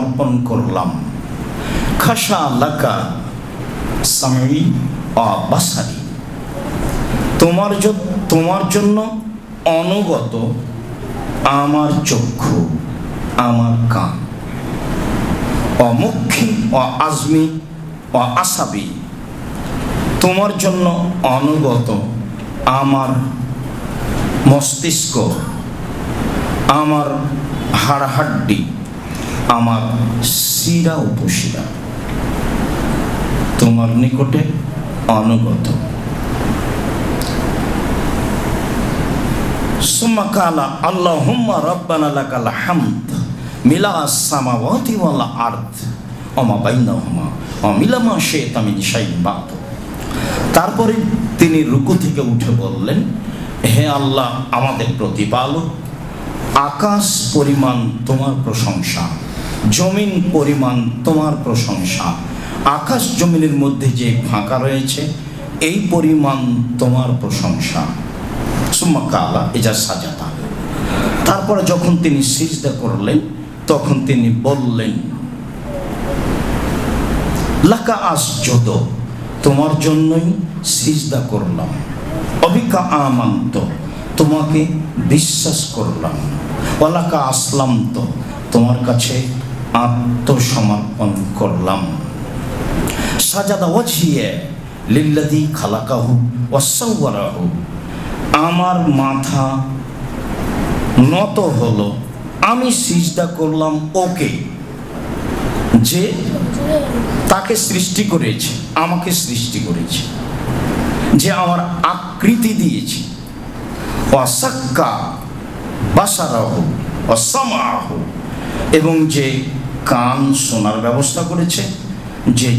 সমর্পণ করলাম। খাসা লাকা সামি অবাসারি তোমার তোমার জন্য অনুগত আমার চক্ষু, আমার কান। অমুখী অ আজমি, অ আসাবি। তোমার জন্য অনুগত আমার মস্তিষ্ক, আমার হাড়হাড্ডি। আমার শিরা উপশিরা। তোমার নিকটে অনুগত সুমাকালা আল্লাহ হুম্মা রব্বানা লাকাল হামদ মিলা সামাওয়াতি ওয়াল আরদ ওমা বাইনাহুমা তারপরে তিনি রুকু থেকে উঠে বললেন, হে আল্লাহ, আমাদের প্রতিপালক, আকাশ পরিমাণ তোমার প্রশংসা। জমিন পরিমাণ তোমার প্রশংসা। আকাশ জমিনের মধ্যে যে ফাঁকা রয়েছে, এই পরিমাণ তোমার প্রশংসা। সুম্মা কালা এজা সাজাতা। তারপরে যখন তিনি সিজদা করলেন, তখন তিনি বললেন, লাকা আসজদ, তোমার জন্যই সিজদা করলাম। অবিকা আমান্ত, তোমাকে বিশ্বাস করলাম। ওলাকা আসলাম তো তোমার কাছে আত্মসমর্পণ করলাম। সাজাদা ওয়াজিয়ে লিল্লাদি খালাকাহু ওয়াসাওয়ারাহু আমার মাথা নত হলো, আমি সিজদা করলাম ওকে, যে তাকে সৃষ্টি করেছে, আমাকে সৃষ্টি করেছে, যে আমার আকৃতি দিয়েছে। অসাক্কা বাসারাহ অসামাহ এবং যে কান শোনার ব্যবস্থা করেছে যে